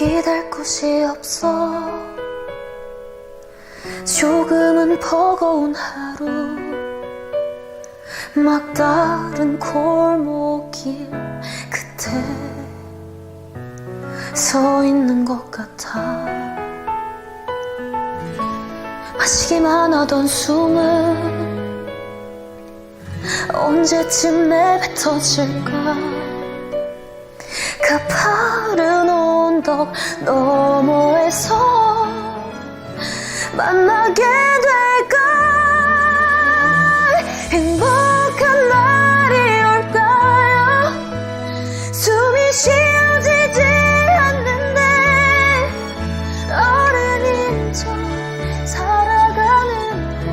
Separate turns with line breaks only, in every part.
기댈 곳이 없어. 조금은 버거운 하루. 막다른 골목길 끝에 서 있는 것 같아. 마시기만 하던 숨은 언제쯤 내뱉어질까 가파른 언덕 너머에서 만나게 될까 행복한 날이 올까요 숨이 쉬어지지 않는데 어른인 척 살아가는데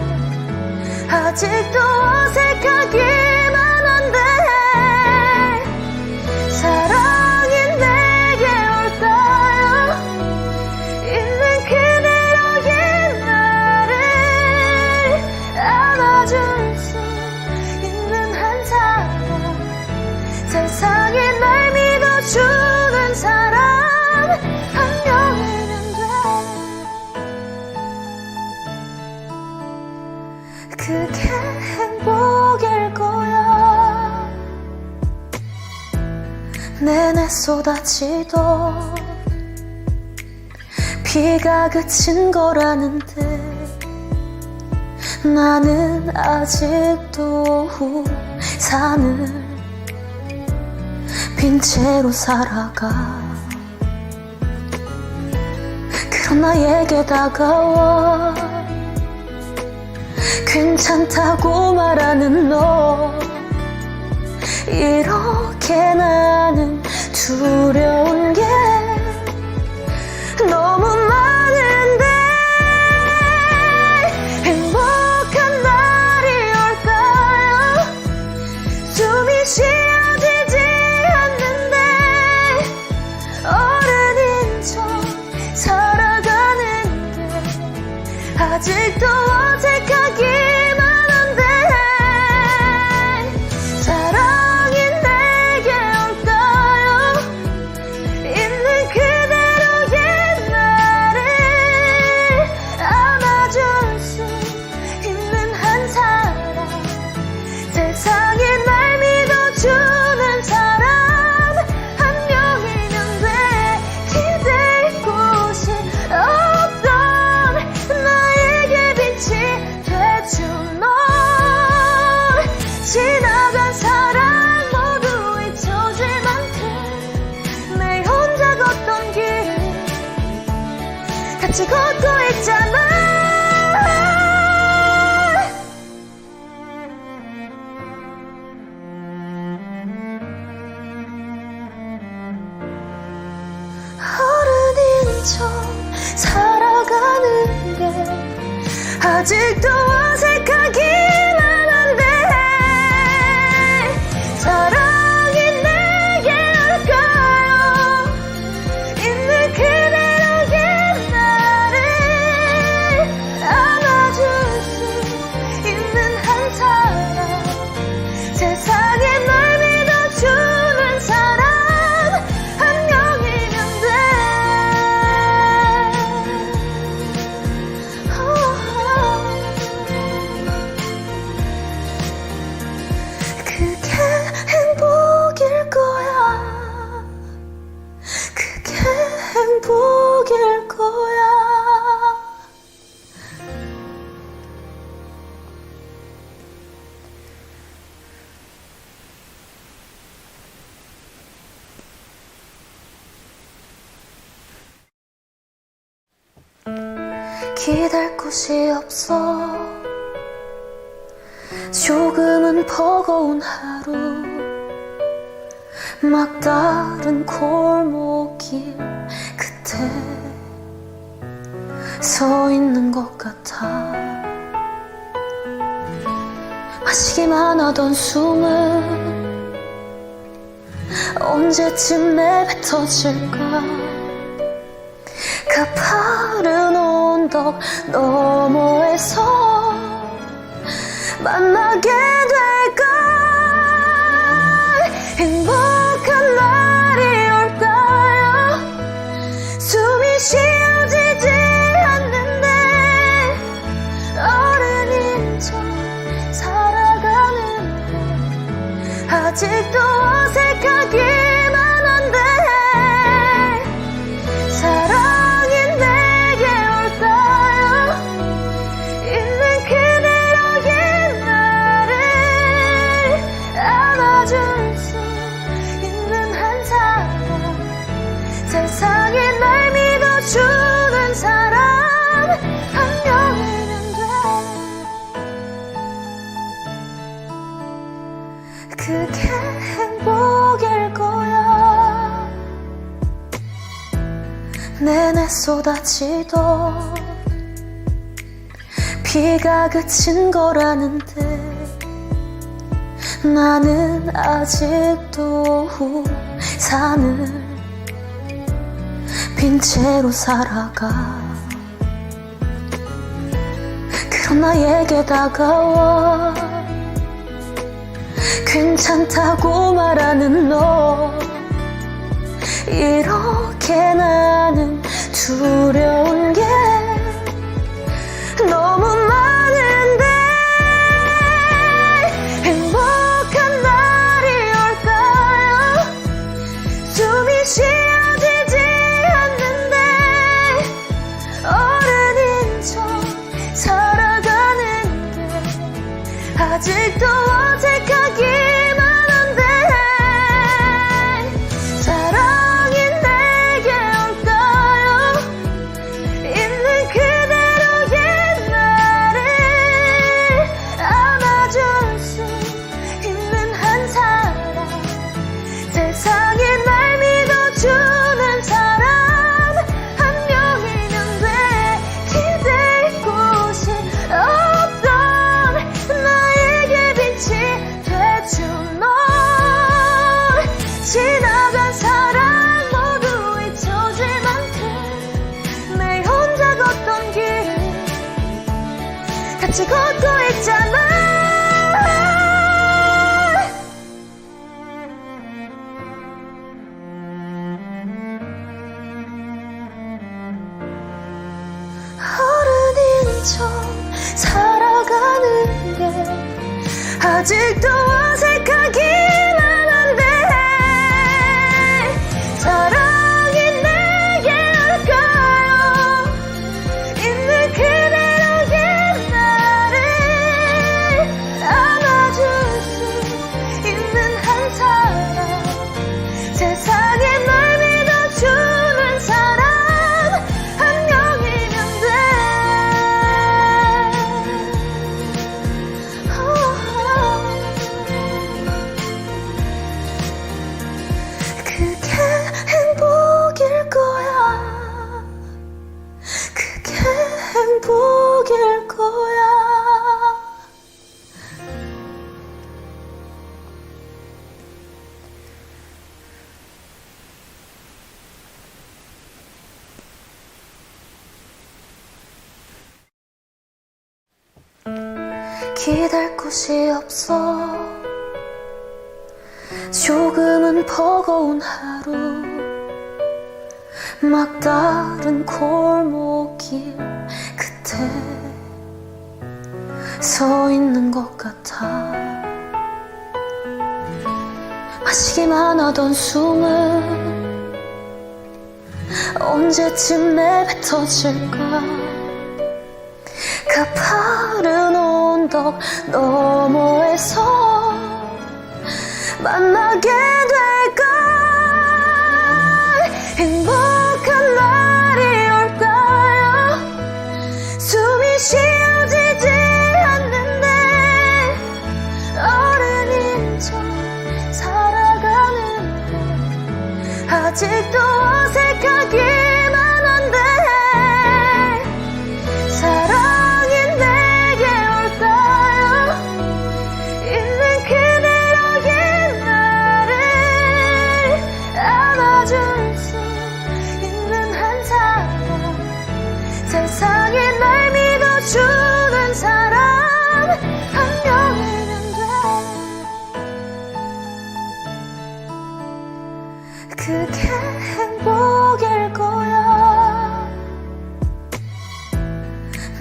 아직도 쏟아지던 비가 그친 거라는데 나는 아직도 우산을 빈 채로 살아가 그런 나에게 다가와 괜찮다고 말하는 너 이렇게 나는 두려운 게 너무 많은데 행복한 날이 올까요? 숨이 쉬어지지 않는데 어른인 척 살아가는데 아직도 같이 걷고 있잖아. 어른인 척 살아가는데 아직도 기댈 곳이 없어. 조금은 버거운 하루. 막다른 골목길 끝에 서 있는 것 같아. 마시기만 하던 숨은 언제쯤 내뱉어질까 가파른 언덕 너머에서 만나게 될까 행복 그게 행복일 거야 내내 쏟아지던 비가 그친 거라는데 나는 아직도 산을 빈 채로 살아가. 그런 나에게 다가와. 괜찮다고 말하는 너. 이렇게 나는 두려운 게 너무 살아가는 게 아직도 기댈 곳이 없어. 조금은 버거운 하루. 막다른 골목길 끝에 서 있는 것 같아. 마시기만 하던 숨은 언제쯤 내뱉어질까? 가파른 언덕 너머에서 만나게 될까? 행복한 날이 올까요 숨이 쉬어지지 않는데 어른인 척 살아가는데 아직도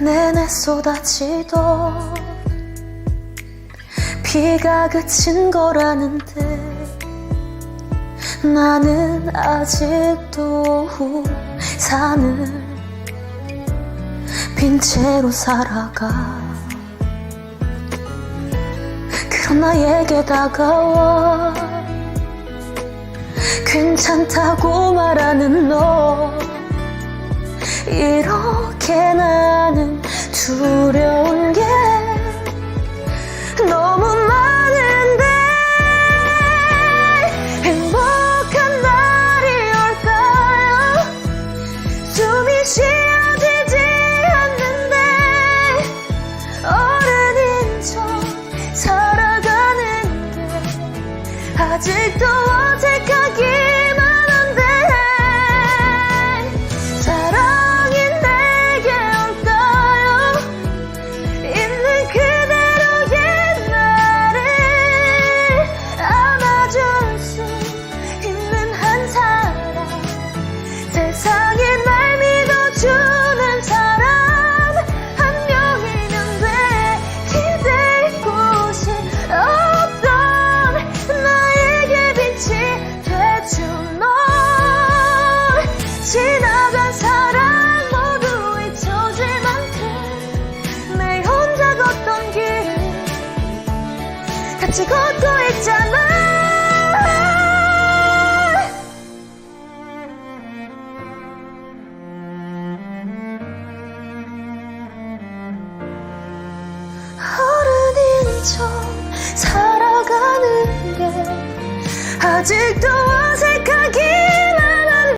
내내 쏟아지던 비가 그친 거라는데 나는 아직도 산을 빈 채로 살아가 그런 나에게 다가와 괜찮다고 말하는 너 두려운 게 너무 많은데 행복한 날이 올까요? 숨이 쉬어지지 않는데 어른인 척 살아가는 게 아직도 제 걷고 있잖아. 어른인 척 살아가는 게 아직도 어색하긴